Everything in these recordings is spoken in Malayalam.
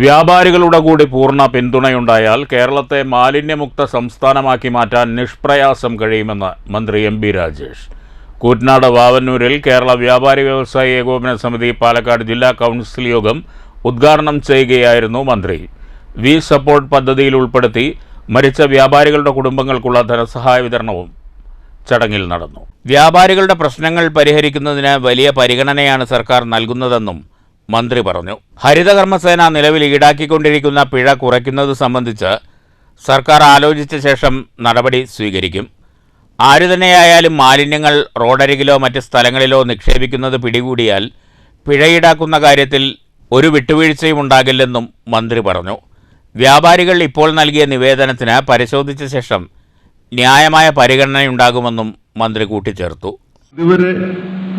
വ്യാപാരികളുടെ കൂടി പൂർണ പിന്തുണയുണ്ടായാൽ കേരളത്തെ മാലിന്യമുക്ത സംസ്ഥാനമാക്കി മാറ്റാൻ നിഷ്പ്രയാസം കഴിയുമെന്ന് മന്ത്രി എം ബി രാജേഷ്. കൂറ്റനാട് വാവന്നൂരിൽ കേരള വ്യാപാരി വ്യവസായി ഏകോപന സമിതി പാലക്കാട് ജില്ലാ കൗൺസിൽ യോഗം ഉദ്ഘാടനം ചെയ്യുകയായിരുന്നു മന്ത്രി. വി സപ്പോർട്ട് പദ്ധതിയിൽ ഉൾപ്പെടുത്തി മരിച്ച വ്യാപാരികളുടെ കുടുംബങ്ങൾക്കുള്ള ധനസഹായ വിതരണവും ചടങ്ങിൽ നടന്നു. വ്യാപാരികളുടെ പ്രശ്നങ്ങൾ പരിഹരിക്കുന്നതിന് വലിയ പരിഗണനയാണ് സർക്കാർ നൽകുന്നതെന്നും മന്ത്രി പറഞ്ഞു. ഹരിതകർമ്മസേന നിലവിൽ ഈടാക്കിക്കൊണ്ടിരിക്കുന്ന പിഴ കുറയ്ക്കുന്നത് സംബന്ധിച്ച് സർക്കാർ ആലോചിച്ച ശേഷം നടപടി സ്വീകരിക്കും. ആരു തന്നെയായാലും മാലിന്യങ്ങൾ റോഡരികിലോ മറ്റ് സ്ഥലങ്ങളിലോ നിക്ഷേപിക്കുന്നത് പിടികൂടിയാൽ പിഴ ഈടാക്കുന്ന കാര്യത്തിൽ ഒരു വിട്ടുവീഴ്ചയും ഉണ്ടാകില്ലെന്നും മന്ത്രി പറഞ്ഞു. വ്യാപാരികൾ ഇപ്പോൾ നൽകിയ നിവേദനത്തിന് പരിശോധിച്ച ശേഷം ന്യായമായ പരിഗണനയുണ്ടാകുമെന്നും മന്ത്രി കൂട്ടിച്ചേർത്തു. ഇതുവരെ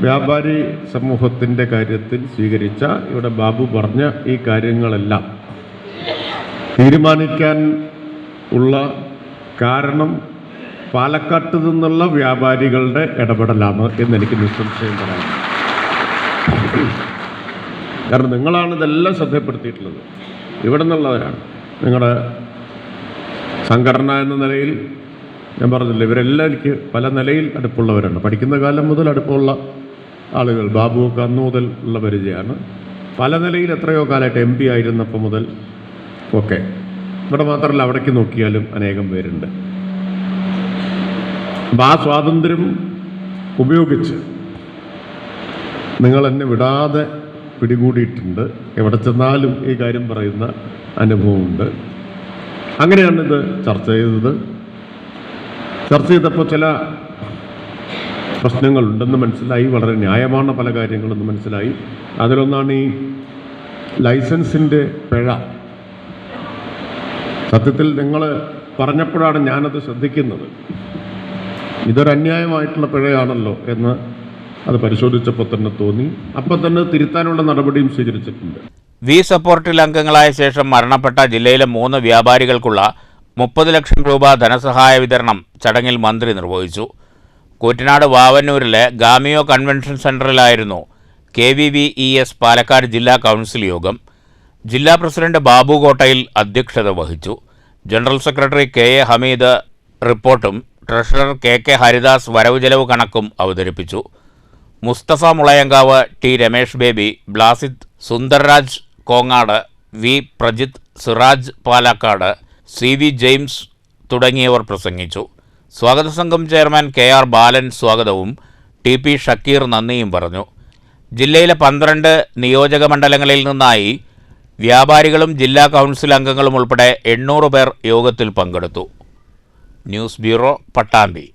വ്യാപാരി സമൂഹത്തിന്റെ കാര്യത്തിൽ സ്വീകരിച്ച ഇവിടെ ബാബു പറഞ്ഞ ഈ കാര്യങ്ങളെല്ലാം തീരുമാനിക്കാൻ ഉള്ള കാരണം പാലക്കാട്ട് നിന്നുള്ള വ്യാപാരികളുടെ ഇടപെടലാണ് എന്ന് എനിക്ക് നിസ്സംശയം പറയാം. കാരണം നിങ്ങളാണ് ഇതെല്ലാം ശ്രദ്ധപ്പെടുത്തിയിട്ടുള്ളത് ഇവിടെ നിന്നുള്ളവരാണ്. നിങ്ങളുടെ സംഘടന എന്ന നിലയിൽ ഞാൻ പറഞ്ഞില്ല ഇവരെല്ലാം എനിക്ക് പല നിലയിൽ അടുപ്പുള്ളവരാണ്. പഠിക്കുന്ന കാലം മുതൽ അടുപ്പമുള്ള ആളുകൾ. ബാബുവൊക്കെ അന്നു മുതൽ ഉള്ള പരിചയമാണ്. പല നിലയിൽ എത്രയോ കാലമായിട്ട് എം പി ആയിരുന്നപ്പോൾ മുതൽ ഒക്കെ. ഇവിടെ മാത്രമല്ല അവിടേക്ക് നോക്കിയാലും അനേകം പേരുണ്ട്. അപ്പം ആ സ്വാതന്ത്ര്യം ഉപയോഗിച്ച് നിങ്ങൾ എന്നെ വിടാതെ പിടികൂടിയിട്ടുണ്ട്. എവിടെ ചെന്നാലും ഈ കാര്യം പറയുന്ന അനുഭവമുണ്ട്. അങ്ങനെയാണ് ഇത് ചർച്ച ചെയ്തത്. ചർച്ച ചെയ്തപ്പോൾ ചില പ്രശ്നങ്ങളുണ്ടെന്ന് മനസ്സിലായി വളരെ ന്യായമാണ് പല കാര്യങ്ങളെന്ന് മനസ്സിലായി. അതിലൊന്നാണ് ഈ ലൈസൻസിന്റെ പിഴ. സത്യത്തിൽ നിങ്ങൾ പറഞ്ഞപ്പോഴാണ് ഞാനത് ശ്രദ്ധിക്കുന്നത്. ഇതൊരു അന്യായമായിട്ടുള്ള പിഴയാണല്ലോ എന്ന് അത് പരിശോധിച്ചപ്പോൾ തന്നെ തോന്നി. അപ്പം തന്നെ തിരുത്താനുള്ള നടപടിയും സ്വീകരിച്ചിട്ടുണ്ട്. വി സപ്പോർട്ടിൽ അംഗങ്ങളായ ശേഷം മരണപ്പെട്ട ജില്ലയിലെ മൂന്ന് വ്യാപാരികൾക്കുള്ള മുപ്പത് ലക്ഷം രൂപ ധനസഹായ വിതരണം ചടങ്ങിൽ മന്ത്രി നിർവഹിച്ചു. കൂറ്റനാട് വാവന്നൂരിലെ ഗാമിയോ convention സെന്ററിലായിരുന്നു K V V E S Palakkad ജില്ലാ കൗൺസിൽ യോഗം. ജില്ലാ പ്രസിഡന്റ് ബാബു കോട്ടയിൽ അധ്യക്ഷത വഹിച്ചു. General secretary K A Hameed റിപ്പോർട്ടും ട്രഷറർ കെ കെ ഹരിദാസ് വരവ് ചെലവ് കണക്കും അവതരിപ്പിച്ചു. Mustafa Mulayankavu T Ramesh Baby Blasid Sundarraj Kongad V Prajith Siraj Palakkad C V James തുടങ്ങിയവർ പ്രസംഗിച്ചു. സ്വാഗത സംഘം ചെയർമാൻ കെ ആർ ബാലൻ സ്വാഗതവും ടി പി ഷക്കീർ നന്ദിയും പറഞ്ഞു. ജില്ലയിലെ പന്ത്രണ്ട് നിയോജക മണ്ഡലങ്ങളിൽ നിന്നായി വ്യാപാരികളും ജില്ലാ കൗൺസിൽ അംഗങ്ങളും ഉൾപ്പെടെ എണ്ണൂറ് പേർ യോഗത്തിൽ പങ്കെടുത്തു. News bureau Pattambi.